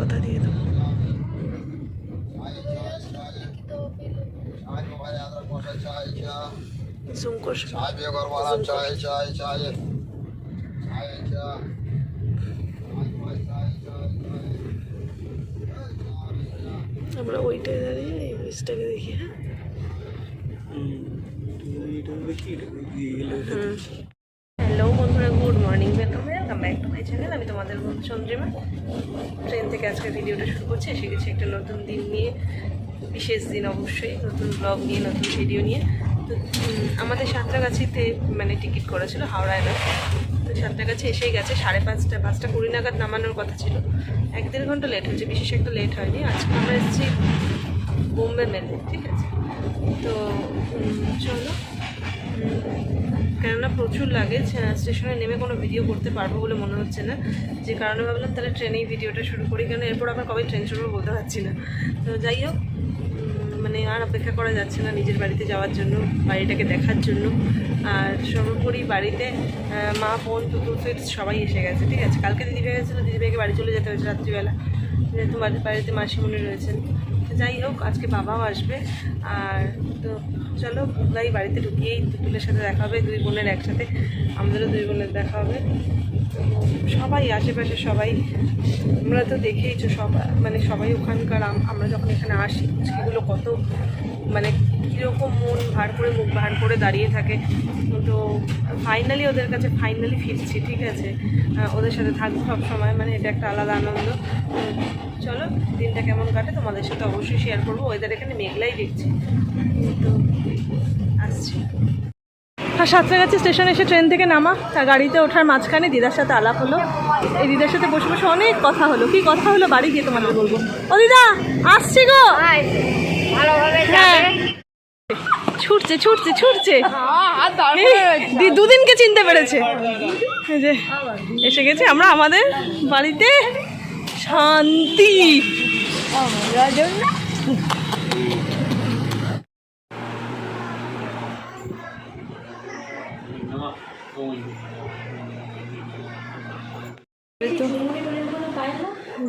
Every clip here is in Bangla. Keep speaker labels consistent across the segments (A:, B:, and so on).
A: কথা দিয়ে দেবো জুম করছো
B: चाय भी अगर वाला चाय चाय चाय चाय चाय
A: আমরা ওইটায় দাঁড়িয়ে এই ব্রিজটাকে দেখি হ্যাঁ হ্যালো বন্ধুরা good morning welcome welcome back to my channel আমি তোমাদের চন্দ্রিমা, ট্রেন থেকে আজকে ভিডিওটা শুরু করছি। এসে গেছি একটা নতুন দিন নিয়ে, বিশেষ দিন অবশ্যই, নতুন ব্লগ নিয়ে, নতুন ভিডিও নিয়ে। তো আমাদের সাঁতরাগাছিতে মানে টিকিট করা ছিল হাওড়ায় না তো সাঁতরাগাছি এসেই গেছে, সাড়ে পাঁচটা পাঁচটা কুড়ি নাগাদ নামানোর কথা ছিল। এক দেড় ঘণ্টা লেট হয়েছে, বিশেষ একটা লেট হয়নি। আজকে আমরা এসেছি বোম্বে মেলে, ঠিক আছে? তো চলো কেননা প্রচুর লাগে স্টেশনে নেমে কোনো ভিডিও করতে পারব বলে মনে হচ্ছে না। যে কারণে ভাবলাম তাহলে ট্রেনেই ভিডিওটা শুরু করি কেন এরপর আবার কবে ট্রেন শুরু বলতে পারছি না। তো যাই হোক মানে আর অপেক্ষা করা যাচ্ছে না নিজের বাড়িতে যাওয়ার জন্য, বাড়িটাকে দেখার জন্য। আর সর্বোপরি বাড়িতে মা, বোন টুকুর ফিট সবাই এসে গেছে, ঠিক আছে? কালকে দিদি দিদিভাই গেছিল, দিদি দিদিভাইকে বাড়ি চলে যেতে হয়েছে রাত্রিবেলা। যেহেতু বাড়ি- বাড়িতে মাসিমণি রয়েছেন। যাই হোক, আজকে বাবাও আসবে। আর তো চলো বুগলাই বাড়িতে ঢুকিয়েই দুপুরের সাথে দেখা হবে, দুই বোনের একসাথে। আমাদেরও দুই বোনের দেখা হবে। সবাই, আশেপাশে সবাই। আমরা তো দেখেইছো সবাই মানে সবাই ওখানকার, আম- আমরা যখন এখানে আসি, সেগুলো কত মানে কীরকম মন ভার করে, মুখ ভার করে দাঁড়িয়ে থাকে। তো ফাইনালি ওদের কাছে ফাইনালি ফিরছি, ঠিক আছে? ওদের সাথে থাকব সব সময় মানে এটা একটা আলাদা আনন্দ। চলো দিনটা কেমন কাটে তোমাদের সাথে অবশ্যই শেয়ার করব। ওয়েদার এখানে মেঘলাই দেখছি। তো আসছি। আর সাঁতরাগাছি স্টেশনে এসে ট্রেন থেকে নামা তা গাড়িতে ওঠার মাঝখানে দিদার সাথে আলাপ হলো। এই দিদার সাথে বসে বসে অনেক কথা হলো। কি কথা হলো বাড়ি গিয়ে তোমাদের বলব। ও দিদা আসছি গো। হ্যাঁ। ছুটছে ছুটছে ছুটছে। দি- দুদিনকে চিনতে পেরেছে। যে এসে গেছে। আমরা আমাদের বাড়িতে শান্তি।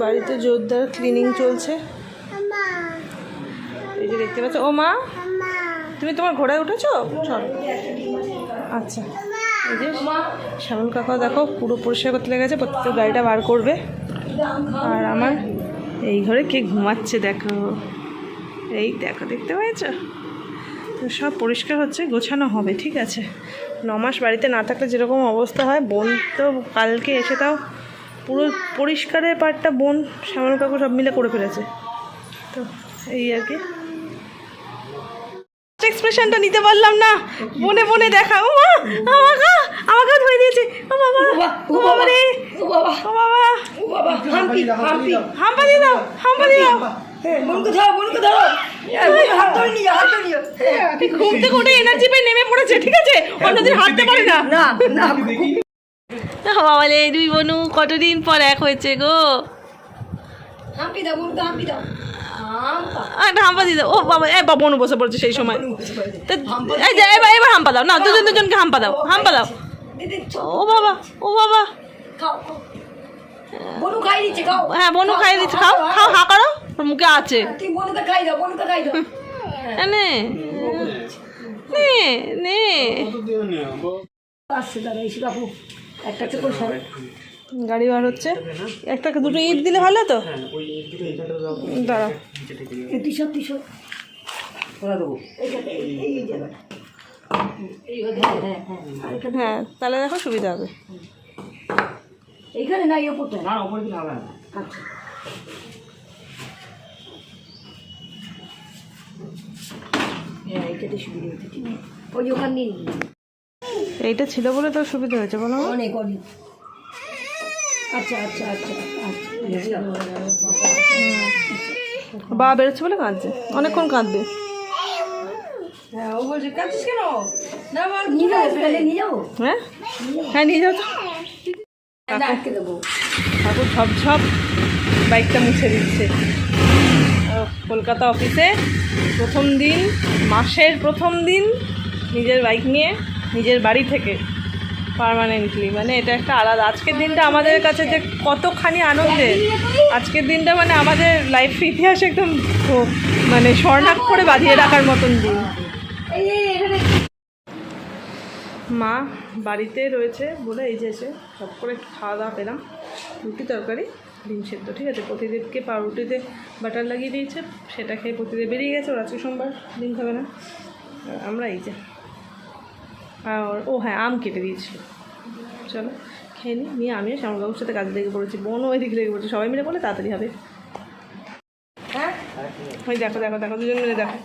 A: বাড়িতে জোরদার ক্লিনিং চলছে। এই যে দেখতে পাচ্ছ। ও মা, তুমি তোমার ঘোড়ায় উঠেছো? আচ্ছা। এই যে শ্যামল কাকা দেখো, পুরো পরিষ্কার করতে লেগেছে প্রত্যেক গাড়িটা বার করবে। আর আমার এই ঘরে কে ঘুমাচ্ছে দেখো। এই দেখো, দেখতে পেয়েছ? তো সব পরিষ্কার হচ্ছে, গোছানো হবে, ঠিক আছে। ন মাস বাড়িতে না থাকলে যেরকম অবস্থা হয়, বোন তো কালকে এসে তাও পুরো পরিষ্কারের পার্টটা বোন শ্যামল কাকু সব মিলে করে ফেলেছে। তো এই আর কি। এক্সপ্রেশনটা নিতে পারলাম না। বনে বনে দেখা। ও মা আমাকে আমাকে ধরে দিয়েছে। ও বাবা ও বাবা রে। ও বাবা। ও বাবা। হাম্পা দিয়ে দাও হাম্পা দিয়ে দাও। এই ঘুম থেকে উঠে এনার্জি পেয়ে নেমে পড়েছে ঠিক আছে? অন্যদিন হাঁটতে পারে না। না না। বাবা রে দুই বনু কতদিন পর এক হয়েছে গো? একটা হাম্পা দিয়ে দাও ও বাবা এ বাবা বনু বসে পড়েছে সেই সময়। এই যে এবার এবার হাম্পা দাও। না দুজন দুজনকে হাম্পা দাও। হাম্পা দাও। ও বাবা ও বাবা।
C: বনু খাই দিচ্ছে খাও।
A: হ্যাঁ বনু খাই দিচ্ছে। খাও খাও। হা করো। মুখে আছে।
C: তুমি বনুকে খাই দাও বনুকে খাই দাও।
A: এ নে। নে নে।
C: আসছে দাদা এসে কাকু একটা করে
A: গাড়ি বার হচ্ছে। একটা দুটো ইট দিলে ভালো তো দাঁড়াও
C: হ্যাঁ আর এখানে-
A: তাহলে দেখো সুবিধা হবে।
C: এইখানে না আচ্ছা। হ্যাঁ এইটাতে সুবিধা হচ্ছে ওই ওখান
A: এইটা ছিল বলে তো সুবিধা হয়েছে বলো
C: অনেক অনেক। আচ্ছা আচ্ছা আচ্ছা আচ্ছা।
A: বাবা বেরোচ্ছে বলে কাঁদছে। অনেকক্ষণ কাঁদবে। হ্যাঁ হ্যাঁ? নিয়ে যাও। তো।
C: দেবো।
A: ঠাকুর সব সব বাইকটা মুছে দিচ্ছে। কলকাতা অফিসে প্রথম দিন মাসের প্রথম দিন নিজের বাইক নিয়ে নিজের বাড়ি থেকে পার্মানেন্টলি মানে এটা একটা আলাদা। আজকের দিনটা আমাদের কাছে যে কতখানি আনন্দের। আজকের দিনটা মানে আমাদের লাইফ ইতিহাস একদম মানে মানে স্বর্ণাক্ষরে বাঁধিয়ে রাখার মতন দিন। মা বাড়িতে রয়েছে বলে এই যে এসে সব করে খাওয়া দাওয়া পেলাম। রুটি তরকারি, ডিম সেদ্ধ, ঠিক আছে? প্রতিদেবকে পাউরুটিতে বাটার লাগিয়ে দিয়েছে। সেটা খেয়ে প্রতিদেব বেরিয়ে গেছে। ওর আজকে সোমবার ডিম খাবে না। আমরা এই যে আর ও হ্যাঁ আম কেটে দিয়েছিল। চলো, খেয়ে নিই নিয়ে আমিও শ্যামলবাবুর সাথে কাজে লেগে পড়েছি। বোনও ওই দিকে লেগে পড়েছে, সবাই মিলে বলে তাড়াতাড়ি হবে। হ্যাঁ? ওই দেখো দেখো দেখো, দুজন মিলে দেখো।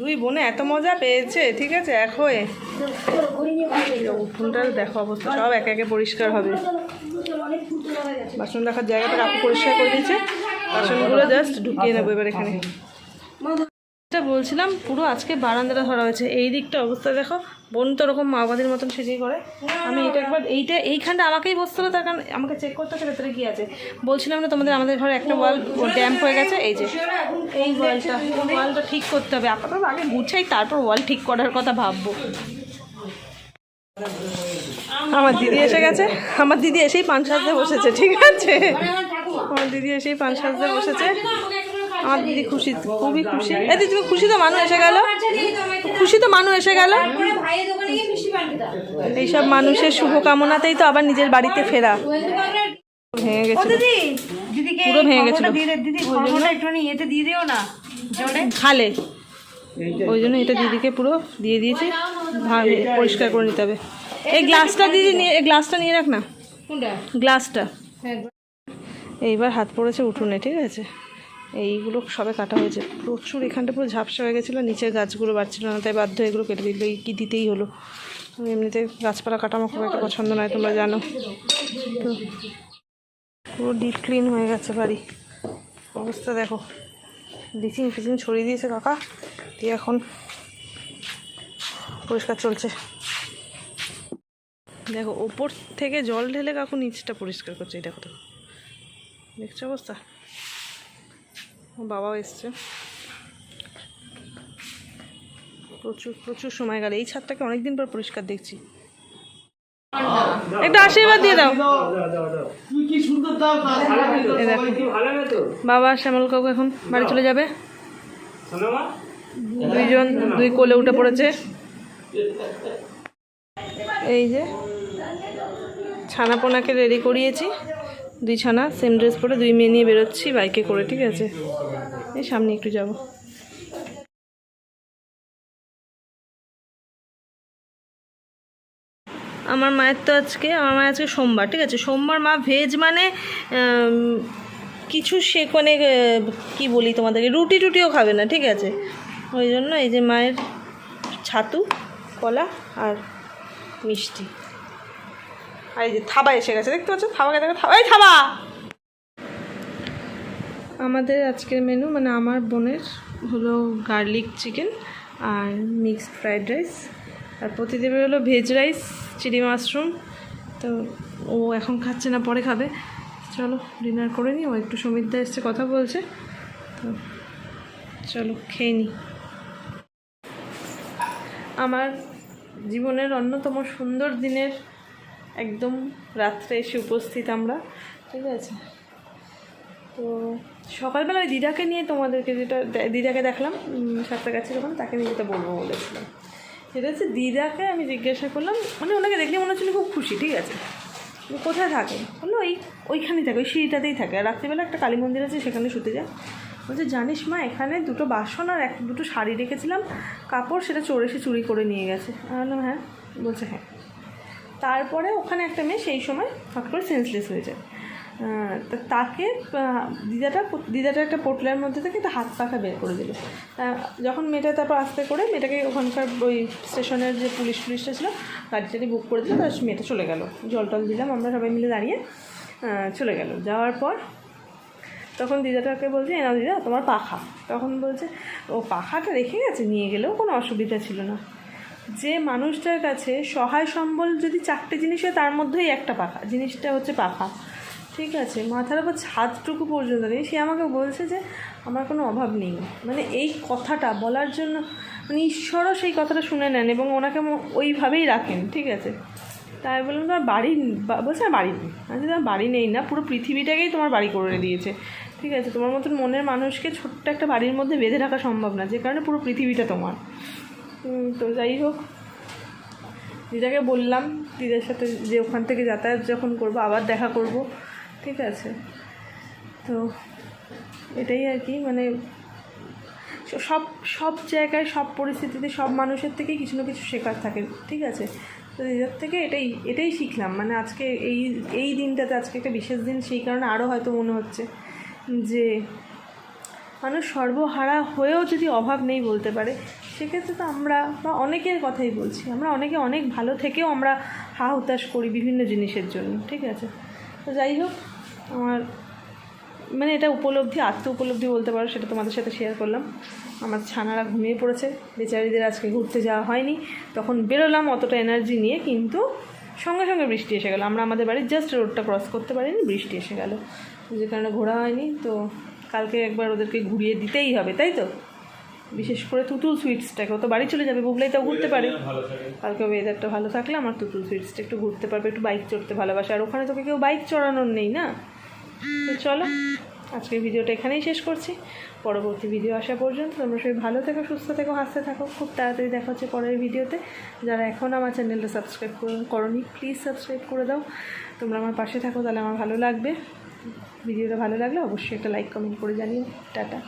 A: দুই বোনে এত মজা পেয়েছে, ঠিক আছে, এক হয়ে। উঠোনটার দেখো অবস্থা, সব একে একে পরিষ্কার হবে। বাসন রাখার জায়গাটা কাকু পরিষ্কার করে দিয়েছে। বাসনগুলো জাস্ট ঢুকিয়ে নেব এবার এখানে। যেটা বলছিলাম, পুরো আজকে বারান্দাটা ধরা হয়েছে। এই দিকটা অবস্থা দেখো, বোন তো ওরকম মাওবাদির মতন সেজেই করে। আমি এটা একবার এইটা, এইখানটা আমাকেই বসতে হলো, তার কারণ আমাকে চেক করতে হচ্ছে, ভেতরে কী আছে। বলছিলাম না তোমাদের, আমাদের ঘরে একটা ওয়াল ড্যাম্প হয়ে গেছে, এই যে, এই ওয়ালটা ওয়ালটা ঠিক করতে হবে। আপাতত আগে গুছাই, তারপর ওয়াল ঠিক করার কথা ভাববো। আমার দিদি এসে গেছে, আমার দিদি এসেই পান সাজতে বসেছে, ঠিক আছে? আমার দিদি এসেই পান সাজতে বসেছে। আমার দিদি খুশি খুবই খুশি। এই দিদি তুমি খুশি তো মানুষ এসে গেল? খুশি তো মানুষ এসে গেল? এইসব মানুষের শুভকামনাতেই তো আবার নিজের বাড়িতে ফেরা। ভেঙে
C: দিদিকে
A: পুরো ভেঙে গেছিল। খালে। ওই জন্য এটা দিদিকে পুরো দিয়ে দিয়েছি। পরিষ্কার করে নিতে হবে। এই গ্লাসটা দিদি নিয়ে এই গ্লাসটা নিয়ে রাখ না।
C: কোনটা?
A: গ্লাসটা।
C: হ্যাঁ
A: এইবার হাত পড়েছে উঠোনে ঠিক আছে? এইগুলো সবে কাটা হয়েছে। প্রচুর, এখানটা পুরো ঝাপসা হয়ে গেছিল, নিচের গাছগুলো বাড়ছিল না, তাই বাধ্য এগুলো কেটে দিল। এই কী দিতেই হলো? আমি এমনিতে গাছপালা কাটা আমার খুব একটা পছন্দ নয়, তোমরা জানো। তো পুরো ডিপ ক্লিন হয়ে গেছে বাড়ি। অবস্থা দেখো। ব্লিচিং ফিচিং ছড়িয়ে দিয়েছে কাকা, দিয়ে এখন পরিষ্কার চলছে। দেখো, ওপর থেকে জল ঢেলে কাকু নিচটা পরিষ্কার করছে, এই দেখো তো। দেখছ অবস্থা? বাবাও এসছে। প্রচুর প্রচুর সময় গেল। এই ছাদটাকে অনেকদিন পর পরিষ্কার দেখছি। একটু আশীর্বাদ দিয়ে দাও। বাবা, শ্যামল কাকু এখন বাড়ি চলে যাবে। দুইজন, দুই কোলে উঠে পড়েছে। এই যে, ছানাপোনাকে রেডি করিয়েছি। দুই ছানা সেম ড্রেস পরে দুই মেয়ে নিয়ে বেরোচ্ছি, বাইকে করে, ঠিক আছে? এই সামনে একটু যাব। আমার মায়ের তো আজকে, আমার মায়ের আজকে সোমবার, ঠিক আছে? সোমবার মা ভেজ মানে কিছু সে মানে কি বলি তোমাদেরকে, রুটি টুটিও খাবে না, ঠিক আছে? ওই জন্য এই যে মায়ের ছাতু, কলা আর মিষ্টি। আর এই যে থাবা এসে গেছে, দেখতে পাচ্ছ? থাবাকে দেখো, থাবা। এই থাবা! আমাদের আজকের মেনু মানে আমার বোনের হলো গার্লিক চিকেন আর মিক্সড ফ্রাইড রাইস আর প্রতিদেবের হলো ভেজ রাইস চিলি মাশরুম তো ও এখন খাচ্ছে না, পরে খাবে। চলো ডিনার করে নিই ও একটু সমিতদা এসছে কথা বলছে। তো চলো, খেয়ে নিই আমার জীবনের অন্যতম সুন্দর দিনের একদম রাত্রে এসে উপস্থিত আমরা, ঠিক আছে? তো সকালবেলা ওই দিদাকে নিয়ে তোমাদেরকে যেটা দিদাকে দেখলাম সাতটা গাছে যখন, তাকে নিয়ে যেটা বলব বলেছিলাম। সেটা হচ্ছে দিদাকে আমি জিজ্ঞাসা করলাম মানে ওনাকে দেখলে মনে হচ্ছিল খুব খুশি, ঠিক আছে? কোথায় থাকে? বলল, ওই, ওইখানেই থাকে, ওই সিঁড়িটাতেই থাকে। আর রাত্রিবেলা একটা কালী মন্দির আছে, সেখানে শুতে যায়। বলছে, জানিস মা, এখানে দুটো বাসন আর এক, দুটো শাড়ি রেখেছিলাম। কাপড় সেটা চোর এসে চুরি করে নিয়ে গেছে। আমি বললাম হ্যাঁ? বলছে হ্যাঁ। তারপরে ওখানে একটা মেয়ে সেই সময় হট করে সেন্সলেস হয়ে যায়। তা তাকে দিদাটা দিদাটা একটা পোটলার মধ্যে থেকে একটা হাত পাখা বের করে দিল। যখন মেয়েটা তারপর আস্তে করে মেয়েটাকে ওখানকার ওই স্টেশনের যে পুলিশ টুলিশটা ছিল গাড়ি টাড়ি বুক করে দিল তার মেয়েটা চলে গেল। জল টল দিলাম, আমরা সবাই মিলে দাঁড়িয়ে চলে গেল। যাওয়ার পর তখন দিদাটাকে বলছে এনা দিদা, তোমার পাখা। তখন বলছে, ও পাখাটা রেখে গেছে, নিয়ে গেলেও কোনো অসুবিধা ছিল না। যে মানুষটার কাছে সহায় সম্বল যদি চারটে জিনিস হয়, তার মধ্যেই একটা পাখা। জিনিসটা হচ্ছে পাখা। ঠিক আছে? মাথার উপর ছাদটুকু পর্যন্ত নেই। সে আমাকে বলছে যে, আমার কোনো অভাব নেই। মানে এই কথাটা বলার জন্য মানে ঈশ্বরও সেই কথাটা শুনে নেন এবং ওনাকে ওইভাবেই রাখেন। ঠিক আছে? তাই বললাম, তোমার বাড়ি বলছে, আর বাড়ি নেই। আচ্ছা তোমার বাড়ি নেই না। পুরো পৃথিবীটাকেই তোমার বাড়ি করে দিয়েছে। ঠিক আছে? তোমার মতন মনের মানুষকে ছোট্ট একটা বাড়ির মধ্যে বেঁধে রাখা সম্ভব না। যে কারণে পুরো পৃথিবীটা তোমার। তো যাই হোক, দিদাকে বললাম দিদার সাথে যে ওখান থেকে যাতায়াত যখন করব, আবার দেখা করব, ঠিক আছে? তো এটাই আর কি মানে সব সব জায়গায়, সব পরিস্থিতিতে সব মানুষের থেকেই কিছু না কিছু শেখার থাকে, ঠিক আছে? তো দিদার থেকে এটাই এটাই শিখলাম মানে আজকে এই এই দিনটাতে আজকে একটা বিশেষ দিন, সেই কারণে আরও হয়তো মনে হচ্ছে যে মানুষ সর্বহারা হয়েও যদি অভাব নেই বলতে পারে সেক্ষেত্রে তো আমরা বা অনেকের কথাই বলছি, আমরা অনেকে অনেক ভালো থেকেও আমরা হা হুতাশ করি বিভিন্ন জিনিসের জন্য, ঠিক আছে? তো যাই হোক, আমার মানে এটা উপলব্ধি, আত্ম উপলব্ধি বলতে পারো, সেটা তোমাদের সাথে শেয়ার করলাম। আমার ছানারা ঘুমিয়ে পড়েছে, বেচারিদের আজকে ঘুরতে যাওয়া হয়নি, তখন বেরোলাম অতটা এনার্জি নিয়ে, কিন্তু সঙ্গে সঙ্গে বৃষ্টি এসে গেল। আমরা আমাদের বাড়ির জাস্ট রোডটা ক্রস করতে পারিনি, বৃষ্টি এসে গেল। যে কারণে ঘোরা হয়নি, তো কালকে একবার ওদেরকে ঘুরিয়ে দিতেই হবে, তাই তো? বিশেষ করে তুতুল সুইটসটাকে ও তো বাড়ি চলে যাবে বুবলাই তো ঘুরতে পারে। কালকে ওয়েদারটা ভালো থাকলে আমার তুতুল সুইটসটা একটু ঘুরতে পারবে একটু বাইক চড়তে ভালোবাসে। আর ওখানে তোকে কেউ বাইক চড়ানোর নেই না? তো চলো আজকের ভিডিওটা এখানেই শেষ করছি। পরবর্তী ভিডিও আসা পর্যন্ত তোমরা সবাই ভালো থেকো সুস্থ থেকো হাসতে থাকো। খুব তাড়াতাড়ি দেখা হচ্ছে পরের ভিডিওতে। যারা এখন আমার চ্যানেলটা সাবস্ক্রাইব করনি প্লিজ সাবস্ক্রাইব করে দাও। তোমরা আমার পাশে থাকো তাহলে আমার ভালো লাগবে। ভিডিওটা ভালো লাগলে অবশ্যই একটা লাইক কমেন্ট করে জানিও। টাটা।